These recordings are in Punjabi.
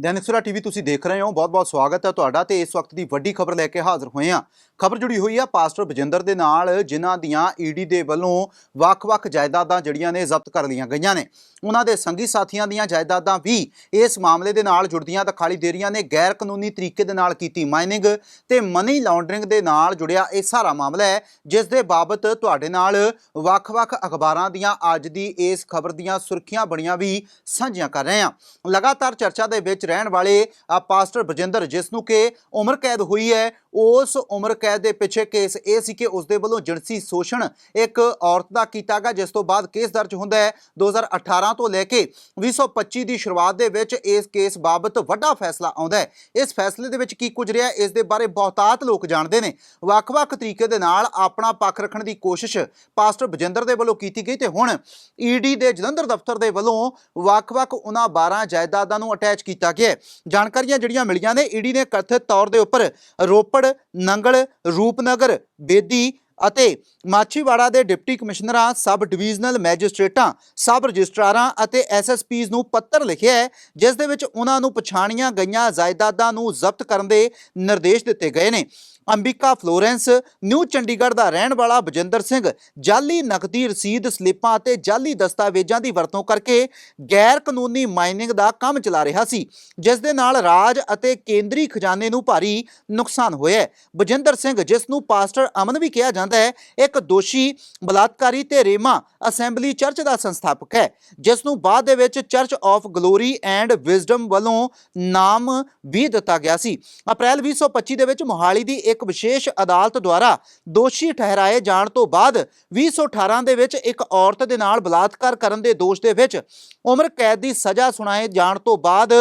ਦੈਨਿਕ ਸਵੇਰਾ ਟੀਵੀ ਤੁਸੀਂ ਦੇਖ ਰਹੇ ਹੋ ਬਹੁਤ-ਬਹੁਤ ਸਵਾਗਤ ਹੈ ਤੁਹਾਡਾ ਤੇ ਇਸ ਵਕਤ ਦੀ ਵੱਡੀ ਖਬਰ ਲੈ ਕੇ ਹਾਜ਼ਰ ਹੋਏ ਹਾਂ। ਖਬਰ ਜੁੜੀ ਹੋਈ ਆ ਪਾਸਟਰ ਬਜਿੰਦਰ ਦੇ ਨਾਲ, ਜਿਨ੍ਹਾਂ ਦੀਆਂ ਈਡੀ ਦੇ ਵੱਲੋਂ ਵੱਖ-ਵੱਖ ਜਾਇਦਾਦਾਂ ਜਿਹੜੀਆਂ ਨੇ ਜ਼ਬਤ ਕਰ ਲਈਆਂ ਗਈਆਂ ਨੇ। ਉਹਨਾਂ ਦੇ ਸੰਗੀ ਸਾਥੀਆਂ ਦੀਆਂ ਜਾਇਦਾਦਾਂ ਵੀ ਇਸ ਮਾਮਲੇ ਦੇ ਨਾਲ ਜੁੜਦੀਆਂ ਦਿਖਾਈ ਦੇ ਰਹੀਆਂ ਨੇ। ਗੈਰ ਕਾਨੂੰਨੀ ਤਰੀਕੇ ਦੇ ਨਾਲ ਕੀਤੀ ਮਾਈਨਿੰਗ ਤੇ ਮਨੀ ਲਾਂਡਰਿੰਗ ਦੇ ਨਾਲ ਜੁੜਿਆ ਇਹ ਸਾਰਾ ਮਾਮਲਾ ਹੈ, ਜਿਸ ਦੇ ਬਾਬਤ ਤੁਹਾਡੇ ਨਾਲ ਵੱਖ-ਵੱਖ ਅਖਬਾਰਾਂ ਦੀਆਂ ਅੱਜ ਦੀ ਇਸ ਖਬਰ ਦੀਆਂ ਸੁਰਖੀਆਂ ਬਣੀਆਂ ਵੀ ਸਾਂਝੀਆਂ ਕਰ ਰਹੇ ਹਾਂ। ਲਗਾਤਾਰ ਚਰਚਾ ਦੇ ਵਿੱਚ ਰਹਿਣ ਵਾਲੇ ਪਾਸਟਰ ਬਜਿੰਦਰ ਜਿਸ ਨੂੰ ਕਿ ਉਮਰ ਕੈਦ ਹੋਈ ਹੈ ਉਸ ਉਮਰ ਕੈਦ ਦੇ ਪਿੱਛੇ ਕੇਸ ਇਹ ਸੀ ਕਿ ਉਸ ਦੇ ਵੱਲੋਂ ਜਿਨਸੀ ਸ਼ੋਸ਼ਣ ਇੱਕ ਔਰਤ ਦਾ ਕੀਤਾ ਗਿਆ, ਜਿਸ ਤੋਂ ਬਾਅਦ ਕੇਸ ਦਰਜ ਹੁੰਦਾ ਹੈ 2018 ਤੋਂ ਲੈ ਕੇ 2025 ਦੀ ਸ਼ੁਰੂਆਤ ਦੇ ਵਿੱਚ ਇਸ ਕੇਸ ਬਾਬਤ ਵੱਡਾ ਫੈਸਲਾ ਆਉਂਦਾ ਹੈ। ਇਸ ਫੈਸਲੇ ਦੇ ਵਿੱਚ ਕੀ ਕੁਝ ਰਿਹਾ, ਇਸ ਦੇ ਬਾਰੇ ਬਹੁਤਾਤ ਲੋਕ ਜਾਣਦੇ ਨੇ। ਵੱਖ-ਵੱਖ ਤਰੀਕੇ ਦੇ ਨਾਲ ਆਪਣਾ ਪੱਖ ਰੱਖਣ ਦੀ ਕੋਸ਼ਿਸ਼ ਪਾਸਟਰ ਬਜਿੰਦਰ ਦੇ ਵੱਲੋਂ ਕੀਤੀ ਗਈ ਤੇ ਹੁਣ ਈਡੀ ਦੇ ਜਲੰਧਰ ਦਫ਼ਤਰ ਦੇ ਵੱਲੋਂ ਵੱਖ-ਵੱਖ ਉਹਨਾਂ 12 ਜਾਇਦਾਦਾਂ ਨੂੰ ਅਟੈਚ ਕੀਤਾ ਗਿਆ ਜਾਣਕਾਰੀਆਂ ਜਿਹੜੀਆਂ ਮਿਲੀਆਂ ਨੇ ਈਡੀ ਨੇ ਕਥਿਤ ਤੌਰ ਦੇ ਉੱਪਰ ਰੋਪੜ ਨੰਗਲ, ਰੂਪਨਗਰ, ਬੇਦੀ ਅਤੇ ਮਾਛੀਵਾੜਾ ਦੇ ਡਿਪਟੀ ਕਮਿਸ਼ਨਰਾਂ, ਸਬ ਡਿਵੀਜ਼ਨਲ ਮੈਜਿਸਟ੍ਰੇਟਾਂ, ਸਬ ਰਜਿਸਟਰਾਰਾਂ ਅਤੇ ਐਸਐਸਪੀਜ਼ ਨੂੰ ਪੱਤਰ ਲਿਖਿਆ ਹੈ, ਜਿਸ ਦੇ ਵਿੱਚ ਉਹਨਾਂ ਨੂੰ ਪਛਾਣੀਆਂ ਗਈਆਂ ਜਾਇਦਾਦਾਂ ਨੂੰ ਜ਼ਬਤ ਕਰਨ ਦੇ ਨਿਰਦੇਸ਼ ਦਿੱਤੇ ਗਏ ਨੇ। ਅੰਬਿਕਾ ਫਲੋਰੈਂਸ, ਨਿਊ ਚੰਡੀਗੜ੍ਹ ਦਾ ਰਹਿਣ ਵਾਲਾ ਬਜਿੰਦਰ ਸਿੰਘ ਜਾਲੀ ਨਕਦੀ ਰਸੀਦ ਸਲਿੱਪਾਂ ਅਤੇ ਜਾਲੀ ਦਸਤਾਵੇਜ਼ਾਂ ਦੀ ਵਰਤੋਂ ਕਰਕੇ ਗੈਰ ਕਾਨੂੰਨੀ ਮਾਈਨਿੰਗ ਦਾ ਕੰਮ ਚਲਾ ਰਿਹਾ ਸੀ, ਜਿਸ ਦੇ ਨਾਲ ਰਾਜ ਅਤੇ ਕੇਂਦਰੀ ਖਜ਼ਾਨੇ ਨੂੰ ਭਾਰੀ ਨੁਕਸਾਨ ਹੋਇਆ ਬਜਿੰਦਰ ਸਿੰਘ, ਜਿਸ ਨੂੰ ਪਾਸਟਰ ਅਮਨ ਵੀ ਕਿਹਾ ਜਾਂਦਾ ਹੈ, ਇੱਕ ਦੋਸ਼ੀ, ਬਲਾਤਕਾਰੀ ਤੇ ਰੇਮਾ ਅਸੈਂਬਲੀ ਚਰਚ ਦਾ ਸੰਸਥਾਪਕ ਹੈ, ਜਿਸ ਨੂੰ ਬਾਅਦ ਦੇ ਵਿੱਚ church of glory and wisdom ਵੱਲੋਂ ਨਾਮ ਵੀ ਦਿੱਤਾ ਗਿਆ ਸੀ। ਅਪ੍ਰੈਲ 2025 ਦੇ ਵਿੱਚ ਮੋਹਾਲੀ ਦੀ ਇੱਕ ਵਿਸ਼ੇਸ਼ ਅਦਾਲਤ ਦੁਆਰਾ ਦੋਸ਼ੀ ਠਹਿਰਾਏ ਜਾਣ ਤੋਂ ਬਾਅਦ 2018 ਦੇ ਵਿੱਚ ਇੱਕ ਔਰਤ ਦੇ ਨਾਲ ਬਲਾਤਕਾਰ ਕਰਨ ਦੇ ਦੋਸ਼ ਦੇ ਵਿੱਚ ਉਮਰ ਕੈਦ ਦੀ ਸਜ਼ਾ ਸੁਣਾਏ ਜਾਣ ਤੋਂ ਬਾਅਦ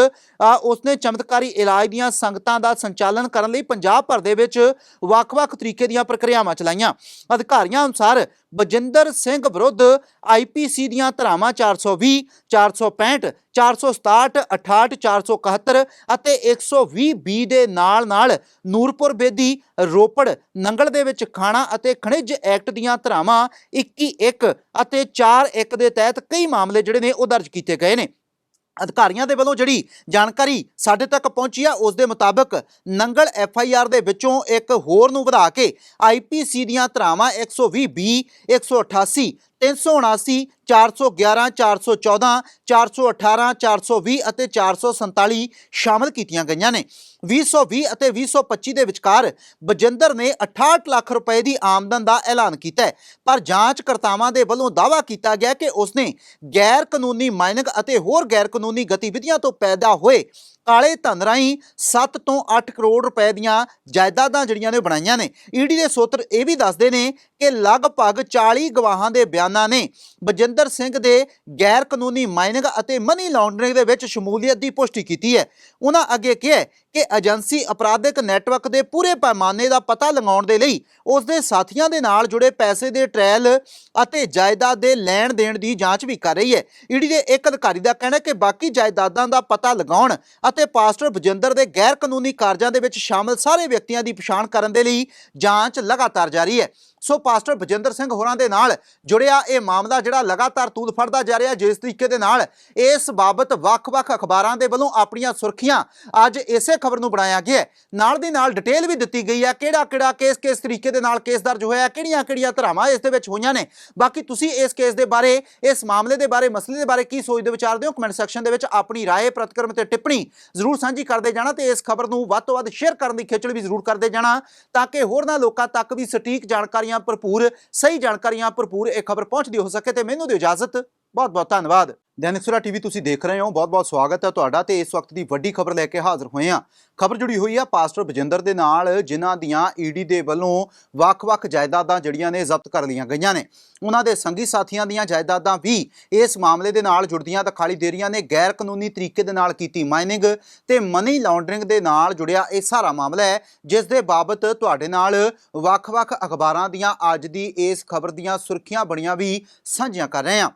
ਉਸਨੇ ਚਮਤਕਾਰੀ ਇਲਾਜ ਦੀਆਂ ਸੰਗਤਾਂ ਦਾ ਸੰਚਾਲਨ ਕਰਨ ਲਈ ਪੰਜਾਬ ਭਰ ਦੇ ਵਿੱਚ ਵੱਖ-ਵੱਖ ਤਰੀਕੇ ਦੀਆਂ ਪ੍ਰਕਿਰਿਆਵਾਂ ਚਲਾਈਆਂ। ਅਧਿਕਾਰੀਆਂ ਅਨੁਸਾਰ ਬਜਿੰਦਰ ਸਿੰਘ ਵਿਰੁੱਧ ਆਈਪੀਸੀ ਦੀਆਂ ਧਾਰਾਵਾਂ 420 465 467 68 471 ਅਤੇ 120 ਬੀ ਦੇ ਨਾਲ-ਨਾਲ ਨੂਰਪੁਰ ਬੇਦੀ, ਰੋਪੜ, ਨੰਗਲ ਦੇ ਵਿੱਚ ਖਾਣਾ ਅਤੇ ਖਣਿਜ ਐਕਟ ਦੀਆਂ ਧਾਰਾਵਾਂ 21 1 ਅਤੇ 4 1 ਦੇ ਤਹਿਤ ਕਈ ਮਾਮਲੇ ਜਿਹੜੇ ਨੇ ਉਹ ਦਰਜ ਕੀਤੇ ਗਏ ਨੇ। ਅਧਿਕਾਰੀਆਂ ਦੇ ਵੱਲੋਂ ਜਿਹੜੀ ਜਾਣਕਾਰੀ ਸਾਡੇ ਤੱਕ ਪਹੁੰਚੀ ਆ, ਉਸ ਦੇ ਮੁਤਾਬਕ ਨੰਗਲ ਐਫ ਆਈ ਆਰ ਦੇ ਵਿੱਚੋਂ ਇੱਕ ਹੋਰ ਨੂੰ ਵਧਾ ਕੇ ਆਈ ਪੀ ਸੀ ਦੀਆਂ ਧਾਰਾਵਾਂ 120 ਬੀ 188 379 411 414 418 420 ਅਤੇ 447 ਸ਼ਾਮਲ ਕੀਤੀਆਂ ਗਈਆਂ ਨੇ। 2020 ਅਤੇ 2025 ਦੇ ਵਿਚਕਾਰ ਬਜਿੰਦਰ ਨੇ 68 ਲੱਖ ਰੁਪਏ ਦੀ ਆਮਦਨ ਦਾ ਐਲਾਨ ਕੀਤਾ ਹੈ। ਪਰ ਜਾਂਚਕਰਤਾਵਾਂ ਦੇ ਵੱਲੋਂ ਦਾਅਵਾ ਕੀਤਾ ਗਿਆ ਕਿ ਉਸਨੇ ਗੈਰ ਕਾਨੂੰਨੀ ਮਾਈਨਿੰਗ ਅਤੇ ਹੋਰ ਗੈਰ ਕਾਨੂੰਨੀ ਗਤੀਵਿਧੀਆਂ ਤੋਂ ਪੈਦਾ ਹੋਏ ਕਾਲੇ ਧਨ ਰਾਹੀਂ 7 ਤੋਂ 8 ਕਰੋੜ ਰੁਪਏ ਦੀਆਂ ਜਾਇਦਾਦਾਂ ਜਿਹੜੀਆਂ ਨੇ ਬਣਾਈਆਂ ਨੇ। ਈਡੀ ਦੇ ਸੂਤਰ ਇਹ ਵੀ ਦੱਸਦੇ ਨੇ ਕਿ ਲਗਭਗ 40 ਗਵਾਹਾਂ ਦੇ ਬਿਆਨਾਂ ਨੇ ਬਜਿੰਦਰ ਸਿੰਘ ਦੇ ਗੈਰ ਕਾਨੂੰਨੀ ਮਾਈਨਿੰਗ ਅਤੇ ਮਨੀ ਲਾਂਡਰਿੰਗ ਦੇ ਵਿੱਚ ਸ਼ਮੂਲੀਅਤ ਦੀ ਪੁਸ਼ਟੀ ਕੀਤੀ ਹੈ। ਉਹਨਾਂ ਅੱਗੇ ਕਿਹਾ ਕਿ ਏਜੰਸੀ ਅਪਰਾਧਿਕ ਨੈਟਵਰਕ ਦੇ ਪੂਰੇ ਪੈਮਾਨੇ ਦਾ ਪਤਾ ਲਗਾਉਣ ਦੇ ਲਈ ਉਸ ਦੇ ਸਾਥੀਆਂ ਦੇ ਨਾਲ ਜੁੜੇ ਪੈਸੇ ਦੇ ਟ੍ਰਾਇਲ ਅਤੇ ਜਾਇਦਾਦ ਦੇ ਲੈਣ ਦੇਣ ਦੀ ਜਾਂਚ ਵੀ ਕਰ ਰਹੀ ਹੈ। ਈਡੀ ਦੇ ਇੱਕ ਅਧਿਕਾਰੀ ਦਾ ਕਹਿਣਾ ਹੈ ਕਿ ਬਾਕੀ ਜਾਇਦਾਦਾਂ ਦਾ ਪਤਾ ਲਗਾਉਣ ਅਤੇ ਪਾਸਟਰ ਬਜਿੰਦਰ ਦੇ ਗੈਰ ਕਾਨੂੰਨੀ ਕਾਰਜਾਂ ਦੇ ਵਿੱਚ ਸ਼ਾਮਲ ਸਾਰੇ ਵਿਅਕਤੀਆਂ ਦੀ ਪਛਾਣ ਕਰਨ ਦੇ ਲਈ ਜਾਂਚ ਲਗਾਤਾਰ ਜਾਰੀ ਹੈ ਸੋ ਪਾਸਟਰ ਬਜਿੰਦਰ ਸਿੰਘ ਹੋਰਾਂ ਦੇ ਨਾਲ ਜੁੜਿਆ ਇਹ ਮਾਮਲਾ ਜਿਹੜਾ ਲਗਾਤਾਰ ਤੂਲ ਫੜਦਾ ਜਾ ਰਿਹਾ, ਜਿਸ ਤਰੀਕੇ ਦੇ ਨਾਲ ਇਸ ਬਾਬਤ ਵੱਖ-ਵੱਖ ਅਖਬਾਰਾਂ ਦੇ ਵੱਲੋਂ ਆਪਣੀਆਂ ਸੁਰਖੀਆਂ ਅੱਜ ਇਸੇ ਖਬਰ ਨੂੰ ਬਣਾਇਆ ਗਿਆ ਹੈ। ਨਾਲ ਦੀ ਨਾਲ ਡਿਟੇਲ ਵੀ ਦਿੱਤੀ ਗਈ ਹੈ ਕਿਹੜਾ-ਕਿਹੜਾ ਕੇਸ ਕਿਸ ਤਰੀਕੇ ਦੇ ਨਾਲ ਕੇਸ ਦਰਜ ਹੋਇਆ, ਕਿਹੜੀਆਂ-ਕਿਹੜੀਆਂ ਧਰਾਵਾਂ ਇਸ ਦੇ ਵਿੱਚ ਹੋਈਆਂ ਨੇ ਬਾਕੀ ਤੁਸੀਂ ਇਸ ਕੇਸ ਦੇ ਬਾਰੇ, ਇਸ ਮਾਮਲੇ ਦੇ ਬਾਰੇ, ਮਸਲੇ ਦੇ ਬਾਰੇ ਕੀ ਸੋਚਦੇ ਵਿਚਾਰਦੇ ਹੋ, ਕਮੈਂਟ ਸੈਕਸ਼ਨ ਦੇ ਵਿੱਚ ਆਪਣੀ ਰਾਏ, ਪ੍ਰਤੀਕਰਮ ਤੇ ਟਿੱਪਣੀ ਜ਼ਰੂਰ ਸਾਂਝੀ ਕਰਦੇ ਜਾਣਾ ਤੇ ਇਸ ਖਬਰ ਨੂੰ ਵੱਧ ਤੋਂ ਵੱਧ ਸ਼ੇਅਰ ਕਰਨ ਦੀ ਖੇਚਲ ਵੀ ਜ਼ਰੂਰ ਕਰਦੇ ਜਾਣਾ ਤਾਂ ਕਿ ਹੋਰਨਾਂ ਲੋਕਾਂ ਤੱਕ ਵੀ ਸਟੀਕ ਜਾਣਕਾਰੀਆਂ ਭਰਪੂਰ, ਸਹੀ ਜਾਣਕਾਰੀਆਂ ਭਰਪੂਰ ਇਹ ਖਬਰ ਪਹੁੰਚਦੀ ਹੋ ਸਕੇ ਤੇ ਮੈਨੂੰ ਦਿਓ ਇਜਾਜ਼ਤ। ਬਹੁਤ ਬਹੁਤ ਧੰਨਵਾਦ। ਦੈਨਿਕ ਸਵੇਰਾ ਟੀਵੀ ਤੁਸੀਂ ਦੇਖ ਰਹੇ ਹੋ, ਬਹੁਤ ਬਹੁਤ ਸਵਾਗਤ ਹੈ ਤੁਹਾਡਾ ਤੇ ਇਸ ਵਕਤ ਦੀ ਵੱਡੀ ਖਬਰ ਲੈ ਕੇ ਹਾਜ਼ਰ ਹੋਏ ਹਾਂ। ਖਬਰ ਜੁੜੀ ਹੋਈ ਹੈ ਪਾਸਟਰ ਬਜਿੰਦਰ ਦੇ ਨਾਲ, ਜਿਨ੍ਹਾਂ ਦੀਆਂ ਈਡੀ ਦੇ ਵੱਲੋਂ ਵੱਖ-ਵੱਖ ਜਾਇਦਾਦਾਂ ਜਿਹੜੀਆਂ ਨੇ ਜ਼ਬਤ ਕਰ ਲਈਆਂ ਗਈਆਂ ਨੇ। ਉਹਨਾਂ ਦੇ ਸੰਗੀ ਸਾਥੀਆਂ ਦੀਆਂ ਜਾਇਦਾਦਾਂ ਵੀ ਇਸ ਮਾਮਲੇ ਦੇ ਨਾਲ ਜੁੜਦੀਆਂ ਦਿਖਾਈ ਦੇ ਰਹੀਆਂ ਨੇ। ਗੈਰ ਕਾਨੂੰਨੀ ਤਰੀਕੇ ਦੇ ਨਾਲ ਕੀਤੀ ਮਾਈਨਿੰਗ ਤੇ ਮਨੀ ਲਾਂਡਰਿੰਗ ਦੇ ਨਾਲ ਜੁੜਿਆ ਇਹ ਸਾਰਾ ਮਾਮਲਾ ਹੈ, ਜਿਸ ਦੇ ਬਾਬਤ ਤੁਹਾਡੇ ਨਾਲ ਵੱਖ-ਵੱਖ ਅਖਬਾਰਾਂ ਦੀਆਂ ਅੱਜ ਦੀ ਇਸ ਖਬਰ ਦੀਆਂ ਸੁਰਖੀਆਂ ਬਣੀਆਂ ਵੀ ਸਾਂਝੀਆਂ ਕਰ ਰਹੇ ਹਾਂ।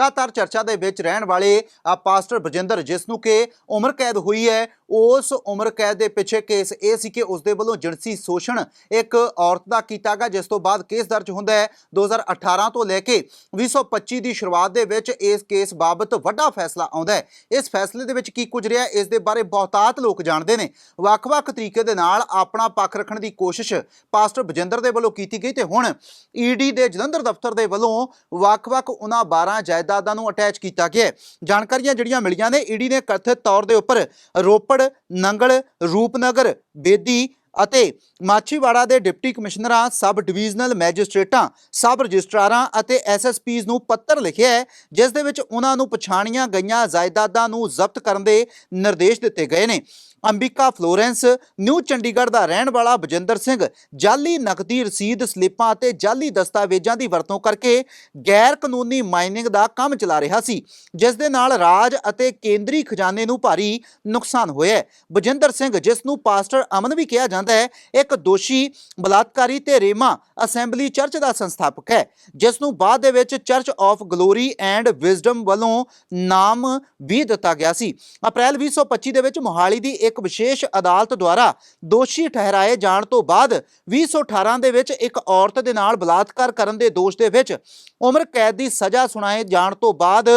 ਲਗਾਤਾਰ ਚਰਚਾ ਦੇ ਵਿੱਚ ਰਹਿਣ ਵਾਲੇ ਪਾਸਟਰ ਬਜਿੰਦਰ ਜਿਸ ਨੂੰ ਕਿ ਉਮਰ ਕੈਦ ਹੋਈ ਹੈ ਉਸ ਉਮਰ ਕੈਦ ਦੇ ਪਿੱਛੇ ਕੇਸ ਇਹ ਸੀ ਕਿ ਉਸ ਦੇ ਵੱਲੋਂ ਜਿਨਸੀ ਸ਼ੋਸ਼ਣ ਇੱਕ ਔਰਤ ਦਾ ਕੀਤਾ ਗਿਆ, ਜਿਸ ਤੋਂ ਬਾਅਦ ਕੇਸ ਦਰਜ ਹੁੰਦਾ ਹੈ 2018 ਤੋਂ ਲੈ ਕੇ 2025 ਦੀ ਸ਼ੁਰੂਆਤ ਦੇ ਵਿੱਚ ਇਸ ਕੇਸ ਬਾਬਤ ਵੱਡਾ ਫੈਸਲਾ ਆਉਂਦਾ ਹੈ। ਇਸ ਫੈਸਲੇ ਦੇ ਵਿੱਚ ਕੀ ਕੁਝ ਰਿਹਾ, ਇਸ ਦੇ ਬਾਰੇ ਬਹੁਤਾਤ ਲੋਕ ਜਾਣਦੇ ਨੇ। ਵੱਖ-ਵੱਖ ਤਰੀਕੇ ਦੇ ਨਾਲ ਆਪਣਾ ਪੱਖ ਰੱਖਣ ਦੀ ਕੋਸ਼ਿਸ਼ ਪਾਸਟਰ ਬਜਿੰਦਰ ਦੇ ਵੱਲੋਂ ਕੀਤੀ ਗਈ ਤੇ ਹੁਣ ਈਡੀ ਦੇ ਜਲੰਧਰ ਦਫ਼ਤਰ ਦੇ ਵੱਲੋਂ ਵੱਖ-ਵੱਖ ਉਹਨਾਂ 12 ਜਾਇਦਾਦਾਂ ਨੂੰ ਅਟੈਚ ਕੀਤਾ ਗਿਆ ਜਾਣਕਾਰੀਆਂ ਜਿਹੜੀਆਂ ਮਿਲੀਆਂ ਨੇ ਈਡੀ ਨੇ ਕਥਿਤ ਤੌਰ ਦੇ ਉੱਪਰ ਰੋਪੜ ਨੰਗਲ, ਰੂਪਨਗਰ, ਬੇਦੀ ਅਤੇ ਮਾਛੀਵਾੜਾ ਦੇ ਡਿਪਟੀ ਕਮਿਸ਼ਨਰਾਂ, ਸਬ ਡਿਵੀਜ਼ਨਲ ਮੈਜਿਸਟ੍ਰੇਟਾਂ, ਸਬ ਰਜਿਸਟਰਾਰਾਂ ਅਤੇ ਐਸਐਸਪੀਜ਼ ਨੂੰ ਪੱਤਰ ਲਿਖਿਆ ਹੈ, ਜਿਸ ਦੇ ਵਿੱਚ ਉਹਨਾਂ ਨੂੰ ਪਛਾਣੀਆਂ ਗਈਆਂ ਜਾਇਦਾਦਾਂ ਨੂੰ ਜ਼ਬਤ ਕਰਨ ਦੇ ਨਿਰਦੇਸ਼ ਦਿੱਤੇ ਗਏ ਨੇ। ਅੰਬਿਕਾ ਫਲੋਰੈਂਸ, ਨਿਊ ਚੰਡੀਗੜ੍ਹ ਦਾ ਰਹਿਣ ਵਾਲਾ ਬਜਿੰਦਰ ਸਿੰਘ ਜਾਲੀ ਨਕਦੀ ਰਸੀਦ ਸਲਿੱਪਾਂ ਅਤੇ ਜਾਲੀ ਦਸਤਾਵੇਜ਼ਾਂ ਦੀ ਵਰਤੋਂ ਕਰਕੇ ਗੈਰ ਕਾਨੂੰਨੀ ਮਾਈਨਿੰਗ ਦਾ ਕੰਮ ਚਲਾ ਰਿਹਾ ਸੀ, ਜਿਸ ਦੇ ਨਾਲ ਰਾਜ ਅਤੇ ਕੇਂਦਰੀ ਖਜ਼ਾਨੇ ਨੂੰ ਭਾਰੀ ਨੁਕਸਾਨ ਹੋਇਆ ਬਜਿੰਦਰ ਸਿੰਘ, ਜਿਸ ਨੂੰ ਪਾਸਟਰ ਅਮਨ ਵੀ ਕਿਹਾ ਜਾਂਦਾ ਹੈ, ਇੱਕ ਦੋਸ਼ੀ, ਬਲਾਤਕਾਰੀ ਤੇ ਰੇਮਾ ਅਸੈਂਬਲੀ ਚਰਚ ਦਾ ਸੰਸਥਾਪਕ ਹੈ, ਜਿਸ ਨੂੰ ਬਾਅਦ ਦੇ ਵਿੱਚ church of glory and wisdom ਵੱਲੋਂ ਨਾਮ ਵੀ ਦਿੱਤਾ ਗਿਆ ਸੀ। ਅਪ੍ਰੈਲ 2025 ਦੇ ਵਿੱਚ ਮੋਹਾਲੀ ਦੀ ਇੱਕ ਵਿਸ਼ੇਸ਼ ਅਦਾਲਤ ਦੁਆਰਾ ਦੋਸ਼ੀ ਠਹਿਰਾਏ ਜਾਣ ਤੋਂ ਬਾਅਦ 2018 ਦੇ ਵਿੱਚ ਇੱਕ ਔਰਤ ਦੇ ਨਾਲ ਬਲਾਤਕਾਰ ਕਰਨ ਦੇ ਦੋਸ਼ ਦੇ ਵਿੱਚ ਉਮਰ ਕੈਦ ਦੀ ਸਜ਼ਾ ਸੁਣਾਏ ਜਾਣ ਤੋਂ ਬਾਅਦ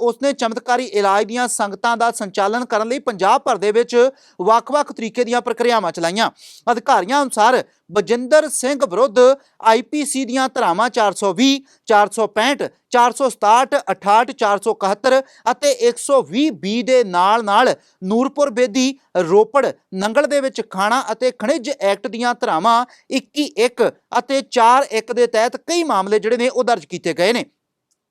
ਉਸਨੇ ਚਮਤਕਾਰੀ ਇਲਾਜ ਦੀਆਂ ਸੰਗਤਾਂ ਦਾ ਸੰਚਾਲਨ ਕਰਨ ਲਈ ਪੰਜਾਬ ਭਰ ਦੇ ਵਿੱਚ ਵੱਖ-ਵੱਖ ਤਰੀਕੇ ਦੀਆਂ ਪ੍ਰਕਿਰਿਆਵਾਂ ਚਲਾਈਆਂ। ਅਧਿਕਾਰੀਆਂ ਅਨੁਸਾਰ ਬਜਿੰਦਰ ਸਿੰਘ ਵਿਰੁੱਧ ਆਈਪੀਸੀ ਦੀਆਂ ਧਾਰਾਵਾਂ 420 465 467 68 471 ਅਤੇ 120 ਬੀ ਦੇ ਨਾਲ-ਨਾਲ ਨੂਰਪੁਰ ਬੇਦੀ, ਰੋਪੜ, ਨੰਗਲ ਦੇ ਵਿੱਚ ਖਾਣਾ ਅਤੇ ਖਣਿਜ ਐਕਟ ਦੀਆਂ ਧਾਰਾਵਾਂ 21 1 ਅਤੇ 4 1 ਦੇ ਤਹਿਤ ਕਈ ਮਾਮਲੇ ਜਿਹੜੇ ਨੇ ਉਹ ਦਰਜ ਕੀਤੇ ਗਏ ਨੇ।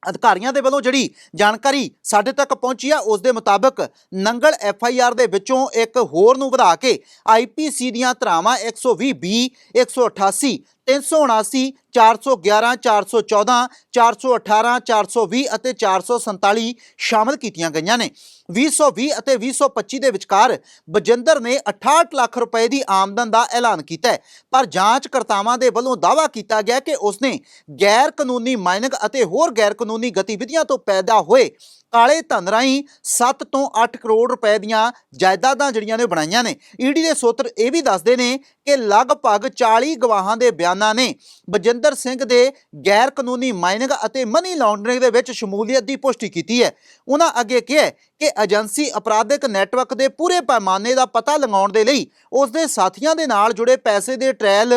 ਅਧਿਕਾਰੀਆਂ ਦੇ ਵੱਲੋਂ ਜਿਹੜੀ ਜਾਣਕਾਰੀ ਸਾਡੇ ਤੱਕ ਪਹੁੰਚੀ ਆ, ਉਸ ਦੇ ਮੁਤਾਬਕ ਨੰਗਲ ਐਫ ਆਈ ਆਰ ਦੇ ਵਿੱਚੋਂ ਇੱਕ ਹੋਰ ਨੂੰ ਵਧਾ ਕੇ ਆਈ ਪੀ ਸੀ ਦੀਆਂ ਧਾਰਾਵਾਂ 120 ਬੀ 188 379 411 414 418 420 ਅਤੇ 447 ਸ਼ਾਮਲ ਕੀਤੀਆਂ ਗਈਆਂ ਨੇ। 2020 ਅਤੇ 2025 ਦੇ ਵਿਚਕਾਰ ਬਜਿੰਦਰ ਨੇ 68 ਲੱਖ ਰੁਪਏ ਦੀ ਆਮਦਨ ਦਾ ਐਲਾਨ ਕੀਤਾ ਹੈ। ਪਰ ਜਾਂਚਕਰਤਾਵਾਂ ਦੇ ਵੱਲੋਂ ਦਾਅਵਾ ਕੀਤਾ ਗਿਆ ਕਿ ਉਸਨੇ ਗੈਰ ਕਾਨੂੰਨੀ ਮਾਈਨਿੰਗ ਅਤੇ ਹੋਰ ਗੈਰ ਕਾਨੂੰਨੀ ਗਤੀਵਿਧੀਆਂ ਤੋਂ ਪੈਦਾ ਹੋਏ ਕਾਲੇ ਧਨ ਰਾਹੀਂ 7 ਤੋਂ 8 ਕਰੋੜ ਰੁਪਏ ਦੀਆਂ ਜਾਇਦਾਦਾਂ ਜਿਹੜੀਆਂ ਨੇ ਬਣਾਈਆਂ ਨੇ। ਈਡੀ ਦੇ ਸੂਤਰ ਇਹ ਵੀ ਦੱਸਦੇ ਨੇ ਕਿ ਲਗਭਗ 40 ਗਵਾਹਾਂ ਦੇ ਬਿਆਨਾਂ ਨੇ ਬਜਿੰਦਰ ਸਿੰਘ ਦੇ ਗੈਰ ਕਾਨੂੰਨੀ ਮਾਈਨਿੰਗ ਅਤੇ ਮਨੀ ਲਾਂਡਰਿੰਗ ਦੇ ਵਿੱਚ ਸ਼ਮੂਲੀਅਤ ਦੀ ਪੁਸ਼ਟੀ ਕੀਤੀ ਹੈ। ਉਹਨਾਂ ਅੱਗੇ ਕਿਹਾ ਕਿ ਏਜੰਸੀ ਅਪਰਾਧਿਕ ਨੈਟਵਰਕ ਦੇ ਪੂਰੇ ਪੈਮਾਨੇ ਦਾ ਪਤਾ ਲਗਾਉਣ ਦੇ ਲਈ ਉਸ ਦੇ ਸਾਥੀਆਂ ਦੇ ਨਾਲ ਜੁੜੇ ਪੈਸੇ ਦੇ ਟ੍ਰਾਇਲ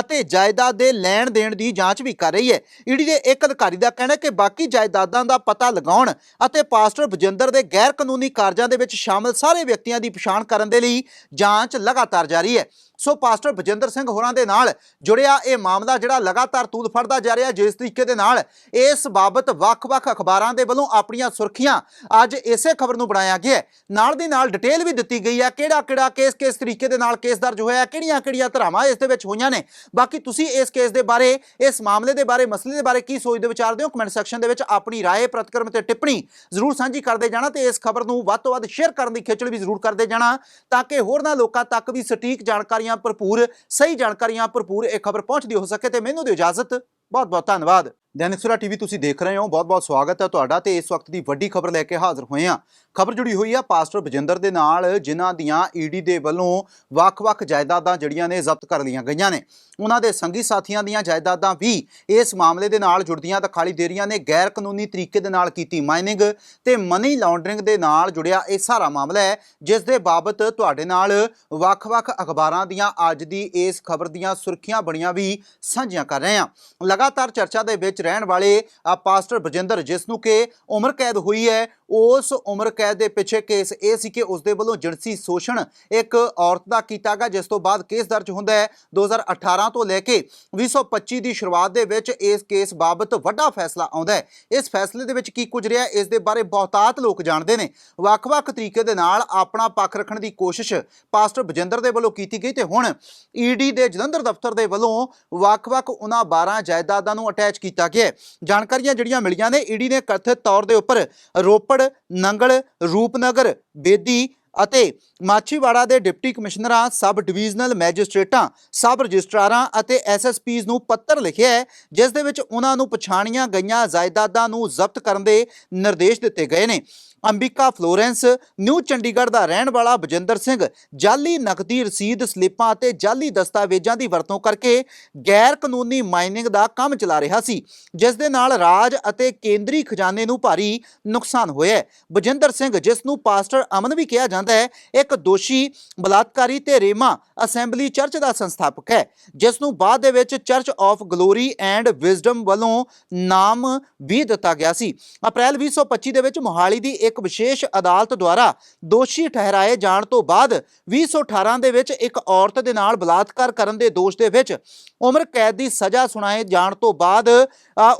ਅਤੇ ਜਾਇਦਾਦ ਦੇ ਲੈਣ ਦੇਣ ਦੀ ਜਾਂਚ ਵੀ ਕਰ ਰਹੀ ਹੈ। ਈਡੀ ਦੇ ਇੱਕ ਅਧਿਕਾਰੀ ਦਾ ਕਹਿਣਾ ਹੈ ਕਿ ਬਾਕੀ ਜਾਇਦਾਦਾਂ ਦਾ ਪਤਾ ਲਗਾਉਣ ਅਤੇ ਪਾਸਟਰ ਬਜਿੰਦਰ ਦੇ ਗੈਰ ਕਾਨੂੰਨੀ ਕਾਰਜਾਂ ਦੇ ਵਿੱਚ ਸ਼ਾਮਲ ਸਾਰੇ ਵਿਅਕਤੀਆਂ ਦੀ ਪਛਾਣ ਕਰਨ ਦੇ ਲਈ ਜਾਂਚ ਲਗਾਤਾਰ ਜਾਰੀ ਹੈ। ਸੋ ਪਾਸਟਰ ਬਜਿੰਦਰ ਸਿੰਘ ਹੋਰਾਂ ਦੇ ਨਾਲ ਜੁੜਿਆ ਇਹ ਮਾਮਲਾ ਜਿਹੜਾ ਲਗਾਤਾਰ ਤੂਲ ਫੜਦਾ ਜਾ ਰਿਹਾ ਜਿਸ ਤਰੀਕੇ ਦੇ ਨਾਲ ਇਸ ਬਾਬਤ ਵੱਖ-ਵੱਖ ਅਖਬਾਰਾਂ ਦੇ ਵੱਲੋਂ ਆਪਣੀਆਂ ਸੁਰਖੀਆਂ ਅੱਜ ਇਸੇ ਖਬਰ ਨੂੰ ਬਣਾਇਆ ਗਿਆ ਨਾਲ ਦੀ ਨਾਲ ਡਿਟੇਲ ਵੀ ਦਿੱਤੀ ਗਈ ਹੈ ਕਿਹੜਾ-ਕਿਹੜਾ ਕੇਸ ਕਿਸ ਤਰੀਕੇ ਦੇ ਨਾਲ ਕੇਸ ਦਰਜ ਹੋਇਆ, ਕਿਹੜੀਆਂ-ਕਿਹੜੀਆਂ ਧਰਾਵਾਂ ਇਸ ਦੇ ਵਿੱਚ ਹੋਈਆਂ ਨੇ। ਬਾਕੀ ਤੁਸੀਂ ਇਸ ਕੇਸ ਦੇ ਬਾਰੇ, ਇਸ ਮਾਮਲੇ ਦੇ ਬਾਰੇ, ਮਸਲੇ ਦੇ ਬਾਰੇ ਕੀ ਸੋਚਦੇ ਵਿਚਾਰਦੇ ਹੋ ਕਮੈਂਟ ਸੈਕਸ਼ਨ ਦੇ ਵਿੱਚ ਆਪਣੀ ਰਾਏ, ਪ੍ਰਤੀਕਰਮ ਤੇ ਟਿੱਪਣੀ ਜ਼ਰੂਰ ਸਾਂਝੀ ਕਰਦੇ ਜਾਣਾ ਤੇ ਇਸ ਖਬਰ ਨੂੰ ਵੱਧ ਤੋਂ ਵੱਧ ਸ਼ੇਅਰ ਕਰਨ ਦੀ ਖੇਚਲ ਵੀ ਜ਼ਰੂਰ ਕਰਦੇ ਜਾਣਾ ਤਾਂ ਕਿ ਹੋਰਨਾਂ ਲੋਕਾਂ ਤੱਕ ਵੀ ਸਟੀਕ ਜਾਣਕਾਰੀਆਂ ਭਰਪੂਰ, ਸਹੀ ਜਾਣਕਾਰੀਆਂ ਭਰਪੂਰ ਇਹ ਖਬਰ ਪਹੁੰਚਦੀ ਹੋ ਸਕੇ ਤੇ ਮੈਨੂੰ ਦਿਓ ਇਜਾਜ਼ਤ। ਬਹੁਤ ਬਹੁਤ ਧੰਨਵਾਦ। ਦੈਨਿਕ ਸਵੇਰਾ ਟੀਵੀ ਤੁਸੀਂ ਦੇਖ ਰਹੇ ਹੋ ਬਹੁਤ ਬਹੁਤ ਸਵਾਗਤ ਹੈ ਤੁਹਾਡਾ ਤੇ ਇਸ ਵਕਤ ਦੀ ਵੱਡੀ ਖਬਰ ਲੈ ਕੇ ਹਾਜ਼ਰ ਹੋਏ ਹਾਂ। ਖਬਰ ਜੁੜੀ ਹੋਈ ਆ ਪਾਸਟਰ ਬਜਿੰਦਰ ਦੇ ਨਾਲ, ਜਿਨ੍ਹਾਂ ਦੀਆਂ ਈਡੀ ਦੇ ਵੱਲੋਂ ਵੱਖ-ਵੱਖ ਜਾਇਦਾਦਾਂ ਜਿਹੜੀਆਂ ਨੇ ਜ਼ਬਤ ਕਰ ਲਈਆਂ ਗਈਆਂ ਨੇ। ਉਹਨਾਂ ਦੇ ਸੰਗੀ ਸਾਥੀਆਂ ਦੀਆਂ ਜਾਇਦਾਦਾਂ ਵੀ ਇਸ ਮਾਮਲੇ ਦੇ ਨਾਲ ਜੁੜਦੀਆਂ ਦਿਖਾਈ ਦੇ ਰਹੀਆਂ ਨੇ। ਗੈਰ ਕਾਨੂੰਨੀ ਤਰੀਕੇ ਦੇ ਨਾਲ ਕੀਤੀ ਮਾਈਨਿੰਗ ਤੇ ਮਨੀ ਲਾਂਡਰਿੰਗ ਦੇ ਨਾਲ ਜੁੜਿਆ ਇਹ ਸਾਰਾ ਮਾਮਲਾ ਹੈ, ਜਿਸ ਦੇ ਬਾਬਤ ਤੁਹਾਡੇ ਨਾਲ ਵੱਖ-ਵੱਖ ਅਖਬਾਰਾਂ ਦੀਆਂ ਅੱਜ ਦੀ ਇਸ ਖਬਰ ਦੀਆਂ ਸੁਰਖੀਆਂ ਬਣੀਆਂ ਵੀ ਸਾਂਝੀਆਂ ਕਰ ਰਹੇ ਹਾਂ। ਲਗਾਤਾਰ ਚਰਚਾ ਦੇ ਵਿੱਚ ਰਹਿਣ ਵਾਲੇ ਪਾਸਟਰ ਬਜਿੰਦਰ ਜਿਸ ਨੂੰ ਕਿ ਉਮਰ ਕੈਦ ਹੋਈ ਹੈ, ਉਸ ਉਮਰ ਕੈਦ ਦੇ ਪਿੱਛੇ ਕੇਸ ਇਹ ਸੀ ਕਿ ਉਸ ਦੇ ਵੱਲੋਂ ਜਿਨਸੀ ਸ਼ੋਸ਼ਣ ਇੱਕ ਔਰਤ ਦਾ ਕੀਤਾ ਗਿਆ, ਜਿਸ ਤੋਂ ਬਾਅਦ ਕੇਸ ਦਰਜ ਹੁੰਦਾ ਹੈ 2018 ਤੋਂ ਲੈ ਕੇ 2025 ਦੀ ਸ਼ੁਰੂਆਤ ਦੇ ਵਿੱਚ ਇਸ ਕੇਸ ਬਾਬਤ ਵੱਡਾ ਫੈਸਲਾ ਆਉਂਦਾ ਹੈ। ਇਸ ਫੈਸਲੇ ਦੇ ਵਿੱਚ ਕੀ ਕੁਝ ਰਿਹਾ, ਇਸ ਦੇ ਬਾਰੇ ਬਹੁਤਾਤ ਲੋਕ ਜਾਣਦੇ ਨੇ। ਵੱਖ-ਵੱਖ ਤਰੀਕੇ ਦੇ ਨਾਲ ਆਪਣਾ ਪੱਖ ਰੱਖਣ ਦੀ ਕੋਸ਼ਿਸ਼ ਪਾਸਟਰ ਬਜਿੰਦਰ ਦੇ ਵੱਲੋਂ ਕੀਤੀ ਗਈ ਤੇ ਹੁਣ ਈਡੀ ਦੇ ਜਲੰਧਰ ਦਫ਼ਤਰ ਦੇ ਵੱਲੋਂ ਵੱਖ-ਵੱਖ ਉਹਨਾਂ 12 ਜਾਇਦਾਦਾਂ ਨੂੰ ਅਟੈਚ ਕੀਤਾ ਗਿਆ ਜਾਣਕਾਰੀਆਂ ਜਿਹੜੀਆਂ ਮਿਲੀਆਂ ਨੇ, ਈਡੀ ਨੇ ਕਥਿਤ ਤੌਰ ਦੇ ਉੱਪਰ ਰੋਪੜ, ਨੰਗਲ, ਰੂਪਨਗਰ, ਬੇਦੀ ਅਤੇ ਮਾਛੀਵਾੜਾ ਦੇ ਡਿਪਟੀ ਕਮਿਸ਼ਨਰਾਂ, ਸਬ ਡਿਵੀਜ਼ਨਲ ਮੈਜਿਸਟ੍ਰੇਟਾਂ, ਸਬ ਰਜਿਸਟਰਾਰਾਂ ਅਤੇ ਐਸਐਸਪੀਜ਼ ਨੂੰ ਪੱਤਰ ਲਿਖਿਆ ਹੈ, ਜਿਸ ਦੇ ਵਿੱਚ ਉਹਨਾਂ ਨੂੰ ਪਛਾਣੀਆਂ ਗਈਆਂ ਜਾਇਦਾਦਾਂ ਨੂੰ ਜ਼ਬਤ ਕਰਨ ਦੇ ਨਿਰਦੇਸ਼ ਦਿੱਤੇ ਗਏ ਨੇ। ਅੰਬਿਕਾ ਫਲੋਰੈਂਸ, ਨਿਊ ਚੰਡੀਗੜ੍ਹ ਦਾ ਰਹਿਣ ਵਾਲਾ ਬਜਿੰਦਰ ਸਿੰਘ ਜਾਲੀ ਨਕਦੀ ਰਸੀਦ ਸਲਿੱਪਾਂ ਅਤੇ ਜਾਲੀ ਦਸਤਾਵੇਜ਼ਾਂ ਦੀ ਵਰਤੋਂ ਕਰਕੇ ਗੈਰ ਕਾਨੂੰਨੀ ਮਾਈਨਿੰਗ ਦਾ ਕੰਮ ਚਲਾ ਰਿਹਾ ਸੀ, ਜਿਸ ਦੇ ਨਾਲ ਰਾਜ ਅਤੇ ਕੇਂਦਰੀ ਖਜ਼ਾਨੇ ਨੂੰ ਭਾਰੀ ਨੁਕਸਾਨ ਹੋਇਆ ਬਜਿੰਦਰ ਸਿੰਘ, ਜਿਸ ਨੂੰ ਪਾਸਟਰ ਅਮਨ ਵੀ ਕਿਹਾ ਜਾਂਦਾ ਹੈ, ਇੱਕ ਦੋਸ਼ੀ, ਬਲਾਤਕਾਰੀ ਤੇ ਰੇਮਾ ਅਸੈਂਬਲੀ ਚਰਚ ਦਾ ਸੰਸਥਾਪਕ ਹੈ, ਜਿਸ ਨੂੰ ਬਾਅਦ ਦੇ ਵਿੱਚ church of glory and wisdom ਵੱਲੋਂ ਨਾਮ ਵੀ ਦਿੱਤਾ ਗਿਆ ਸੀ। ਅਪ੍ਰੈਲ 2025 ਦੇ ਵਿੱਚ ਮੋਹਾਲੀ ਦੀ ਇੱਕ ਵਿਸ਼ੇਸ਼ ਅਦਾਲਤ ਦੁਆਰਾ ਦੋਸ਼ੀ ਠਹਿਰਾਏ ਜਾਣ ਤੋਂ ਬਾਅਦ 2018 ਦੇ ਵਿੱਚ ਇੱਕ ਔਰਤ ਦੇ ਨਾਲ ਬਲਾਤਕਾਰ ਕਰਨ ਦੇ ਦੋਸ਼ ਦੇ ਵਿੱਚ ਉਮਰ ਕੈਦ ਦੀ ਸਜ਼ਾ ਸੁਣਾਏ ਜਾਣ ਤੋਂ ਬਾਅਦ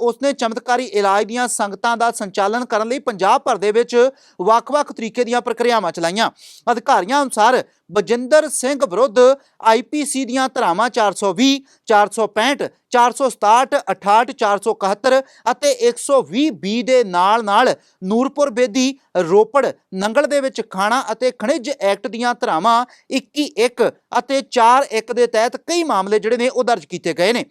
ਉਸਨੇ ਚਮਤਕਾਰੀ ਇਲਾਜ ਦੀਆਂ ਸੰਗਤਾਂ ਦਾ ਸੰਚਾਲਨ ਕਰਨ ਲਈ ਪੰਜਾਬ ਭਰ ਦੇ ਵਿੱਚ ਵੱਖ-ਵੱਖ ਤਰੀਕੇ ਦੀਆਂ ਪ੍ਰਕਿਰਿਆਵਾਂ ਚਲਾਈਆਂ। ਅਧਿਕਾਰੀਆਂ ਅਨੁਸਾਰ ਬਜਿੰਦਰ ਸਿੰਘ ਵਿਰੁੱਧ ਆਈਪੀਸੀ ਦੀਆਂ ਧਾਰਾਵਾਂ 420 465 467 68 471 ਅਤੇ 120 ਬੀ ਦੇ ਨਾਲ ਨਾਲ ਨੂਰਪੁਰ ਬੇਦੀ, ਰੋਪੜ, ਨੰਗਲ ਦੇ ਵਿੱਚ ਖਾਣਾ ਅਤੇ ਖਣਿਜ ਐਕਟ ਦੀਆਂ ਧਾਰਾਵਾਂ 21 1 ਅਤੇ 4 1 ਦੇ ਤਹਿਤ ਕਈ ਮਾਮਲੇ ਜਿਹੜੇ ਨੇ ਉਹ ਦਰਜ ਕੀਤੇ ਗਏ ਨੇ।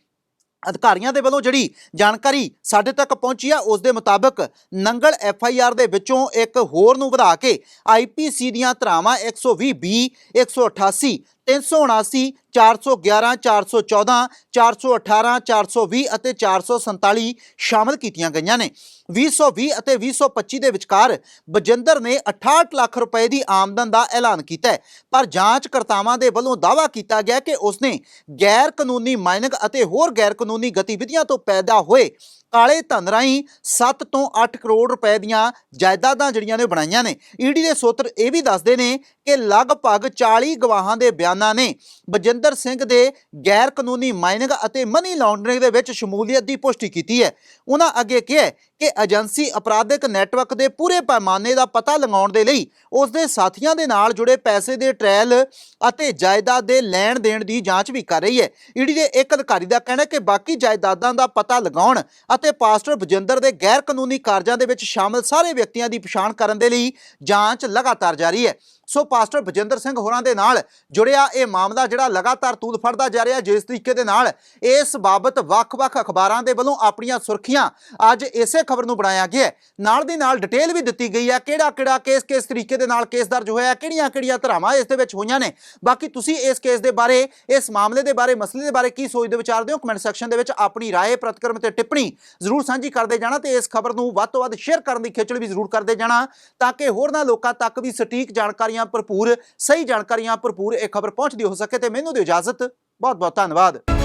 ਅਧਿਕਾਰੀਆਂ ਦੇ ਵੱਲੋਂ ਜਿਹੜੀ ਜਾਣਕਾਰੀ ਸਾਡੇ ਤੱਕ ਪਹੁੰਚੀ ਆ, ਉਸ ਦੇ ਮੁਤਾਬਕ ਨੰਗਲ ਐਫ ਆਈ ਆਰ ਦੇ ਵਿੱਚੋਂ ਇੱਕ ਹੋਰ ਨੂੰ ਵਧਾ ਕੇ ਆਈ ਪੀ ਸੀ ਦੀਆਂ ਧਾਰਾਵਾਂ 120 ਬੀ 188 379 411 414 418 420 ਅਤੇ 447 ਸ਼ਾਮਲ ਕੀਤੀਆਂ ਗਈਆਂ ਨੇ। 2020 ਅਤੇ 2025 ਦੇ ਵਿਚਕਾਰ ਬਜਿੰਦਰ ਨੇ 68 ਲੱਖ ਰੁਪਏ ਦੀ ਆਮਦਨ ਦਾ ਐਲਾਨ ਕੀਤਾ ਹੈ। ਪਰ ਜਾਂਚਕਰਤਾਵਾਂ ਦੇ ਵੱਲੋਂ ਦਾਅਵਾ ਕੀਤਾ ਗਿਆ ਕਿ ਉਸਨੇ ਗੈਰ ਕਾਨੂੰਨੀ ਮਾਈਨਿੰਗ ਅਤੇ ਹੋਰ ਗੈਰ ਕਾਨੂੰਨੀ ਗਤੀਵਿਧੀਆਂ ਤੋਂ ਪੈਦਾ ਹੋਏ ਕਾਲੇ ਧਨ ਰਾਹੀਂ 7 ਤੋਂ 8 ਕਰੋੜ ਰੁਪਏ ਦੀਆਂ ਜਾਇਦਾਦਾਂ ਜਿਹੜੀਆਂ ਨੇ ਬਣਾਈਆਂ ਨੇ। ਈਡੀ ਦੇ ਸੂਤਰ ਇਹ ਵੀ ਦੱਸਦੇ ਨੇ ਕਿ ਲਗਭਗ 40 ਗਵਾਹਾਂ ਦੇ ਬਿਆਨਾਂ ਨੇ ਬਜਿੰਦਰ ਸਿੰਘ ਦੇ ਗੈਰ ਕਾਨੂੰਨੀ ਮਾਈਨਿੰਗ ਅਤੇ ਮਨੀ ਲਾਂਡਰਿੰਗ ਦੇ ਵਿੱਚ ਸ਼ਮੂਲੀਅਤ ਦੀ ਪੁਸ਼ਟੀ ਕੀਤੀ ਹੈ। ਉਹਨਾਂ ਅੱਗੇ ਕਿਹਾ ਕਿ ਏਜੰਸੀ ਅਪਰਾਧਿਕ ਨੈਟਵਰਕ ਦੇ ਪੂਰੇ ਪੈਮਾਨੇ ਦਾ ਪਤਾ ਲਗਾਉਣ ਦੇ ਲਈ ਉਸ ਦੇ ਸਾਥੀਆਂ ਦੇ ਨਾਲ ਜੁੜੇ ਪੈਸੇ ਦੇ ਟ੍ਰਾਇਲ ਅਤੇ ਜਾਇਦਾਦ ਦੇ ਲੈਣ ਦੇਣ ਦੀ ਜਾਂਚ ਵੀ ਕਰ ਰਹੀ ਹੈ। ਈਡੀ ਦੇ ਇੱਕ ਅਧਿਕਾਰੀ ਦਾ ਕਹਿਣਾ ਹੈ ਕਿ ਬਾਕੀ ਜਾਇਦਾਦਾਂ ਦਾ ਪਤਾ ਲਗਾਉਣ ਅਤੇ ਪਾਸਟਰ ਬਜਿੰਦਰ ਦੇ ਗੈਰ ਕਾਨੂੰਨੀ ਕਾਰਜਾਂ ਦੇ ਵਿੱਚ ਸ਼ਾਮਲ ਸਾਰੇ ਵਿਅਕਤੀਆਂ ਦੀ ਪਛਾਣ ਕਰਨ ਦੇ ਲਈ ਜਾਂਚ ਲਗਾਤਾਰ ਜਾਰੀ ਹੈ। ਸੋ ਪਾਸਟਰ ਬਜਿੰਦਰ ਸਿੰਘ ਹੋਰਾਂ ਦੇ ਨਾਲ ਜੁੜਿਆ ਇਹ ਮਾਮਲਾ ਜਿਹੜਾ ਲਗਾਤਾਰ ਤੂਲ ਫੜਦਾ ਜਾ ਰਿਹਾ ਜਿਸ ਤਰੀਕੇ ਦੇ ਨਾਲ ਇਸ ਬਾਬਤ ਵੱਖ-ਵੱਖ ਅਖਬਾਰਾਂ ਦੇ ਵੱਲੋਂ ਆਪਣੀਆਂ ਸੁਰਖੀਆਂ ਅੱਜ ਇਸੇ ਖਬਰ ਨੂੰ ਬਣਾਇਆ ਗਿਆ ਨਾਲ ਦੀ ਨਾਲ ਡਿਟੇਲ ਵੀ ਦਿੱਤੀ ਗਈ ਹੈ ਕਿਹੜਾ-ਕਿਹੜਾ ਕੇਸ ਕਿਸ ਤਰੀਕੇ ਦੇ ਨਾਲ ਕੇਸ ਦਰਜ ਹੋਇਆ, ਕਿਹੜੀਆਂ-ਕਿਹੜੀਆਂ ਧਰਾਵਾਂ ਇਸ ਦੇ ਵਿੱਚ ਹੋਈਆਂ ਨੇ। ਬਾਕੀ ਤੁਸੀਂ ਇਸ ਕੇਸ ਦੇ ਬਾਰੇ, ਇਸ ਮਾਮਲੇ ਦੇ ਬਾਰੇ, ਮਸਲੇ ਦੇ ਬਾਰੇ ਕੀ ਸੋਚਦੇ ਵਿਚਾਰਦੇ ਹੋ ਕਮੈਂਟ ਸੈਕਸ਼ਨ ਦੇ ਵਿੱਚ ਆਪਣੀ ਰਾਏ, ਪ੍ਰਤੀਕਰਮ ਤੇ ਟਿੱਪਣੀ ਜ਼ਰੂਰ ਸਾਂਝੀ ਕਰਦੇ ਜਾਣਾ ਤੇ ਇਸ ਖਬਰ ਨੂੰ ਵੱਧ ਤੋਂ ਵੱਧ ਸ਼ੇਅਰ ਕਰਨ ਦੀ ਖੇਚਲ ਵੀ ਜ਼ਰੂਰ ਕਰਦੇ ਜਾਣਾ ਤਾਂ ਕਿ ਹੋਰਨਾਂ ਲੋਕਾਂ ਤੱਕ ਵੀ ਸਟੀਕ ਜਾਣਕਾਰੀਆਂ ਜਾਣਕਾਰੀਆਂ ਭਰਪੂਰ, ਸਹੀ ਜਾਣਕਾਰੀਆਂ ਭਰਪੂਰ ਇਹ ਖਬਰ ਪਹੁੰਚਦੀ ਹੋ ਸਕੇ ਤੇ ਮੈਨੂੰ ਦਿਓ ਇਜਾਜ਼ਤ। ਬਹੁਤ ਬਹੁਤ ਧੰਨਵਾਦ।